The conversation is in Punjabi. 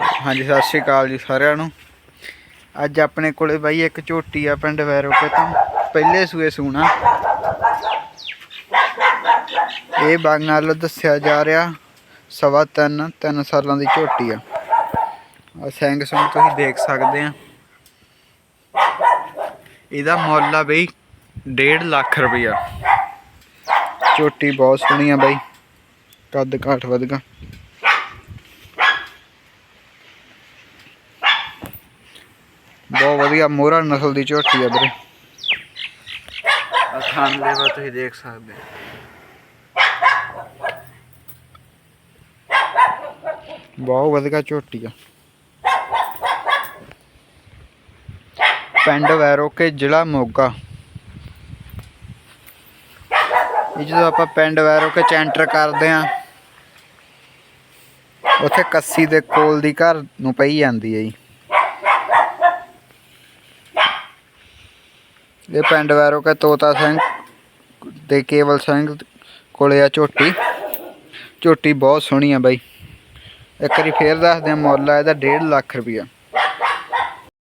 ਹਾਂਜੀ, ਸਤਿ ਸ਼੍ਰੀ ਅਕਾਲ ਜੀ ਸਾਰਿਆਂ ਨੂੰ। ਅੱਜ ਆਪਣੇ ਕੋਲੇ ਬਾਈ ਇੱਕ ਝੋਟੀ ਆ ਪਿੰਡ ਵੈਰੋਕੇ ਤੋਂ, ਪਹਿਲੇ ਸੂਏ ਸੂਣਾ। ਇਹ ਬਾਗਾਂ ਵੱਲੋਂ ਦੱਸਿਆ ਜਾ ਰਿਹਾ, ਸਵਾ ਤਿੰਨ ਤਿੰਨ ਸਾਲਾਂ ਦੀ ਝੋਟੀ ਆ। ਆ ਸਿੰਘ ਸੁੰਗ ਤੁਸੀਂ ਦੇਖ ਸਕਦੇ ਆ। ਇਹਦਾ ਮੁੱਲ ਆ ਬਈ 1.5 ਲੱਖ ਰੁਪਈਆ। ਝੋਟੀ ਬਹੁਤ ਸੋਹਣੀ ਆ ਬਾਈ ਕੱਦ ਕਾਠ ਵਧਗਾ। ਬਹੁਤ ਵਧੀਆ ਮੋਹਰਾ ਨਸਲ ਦੀ ਝੋਟੀ ਆ ਵੀਰੇ। ਥਾਣ ਲੈਵਾ ਤੁਸੀਂ ਦੇਖ ਸਕਦੇ। ਬਹੁਤ ਵਧੀਆ ਝੋਟੀ ਆ। ਪਿੰਡ ਵੈਰੋਕੇ ਜ਼ਿਲ੍ਹਾ ਮੋਗਾ। ਇਹ ਜਦੋਂ ਆਪਾਂ ਪਿੰਡ ਵੈਰੋਕੇ ਚ ਐਂਟਰ ਕਰਦੇ ਆ ਉੱਥੇ ਕੱਸੀ ਦੇ ਕੋਲ ਦੀ ਘਰ ਨੂੰ ਪਈ ਜਾਂਦੀ ਹੈ ਜੀ। ਇਹ ਪਿੰਡ ਵੈਰੋ ਕੇ ਤੋਤਾ ਸਿੰਘ ਤੇ ਕੇਵਲ ਸਿੰਘ ਕੋਲੇ ਆ ਝੋਟੀ। ਝੋਟੀ ਬਹੁਤ ਸੋਹਣੀ ਆ ਬਾਈ। ਇੱਕ ਵਾਰੀ ਫੇਰ ਦੱਸਦੇ ਆ ਮੁੱਲ ਆ, ਇਹਦਾ 1.5 ਲੱਖ ਰੁਪਈਆ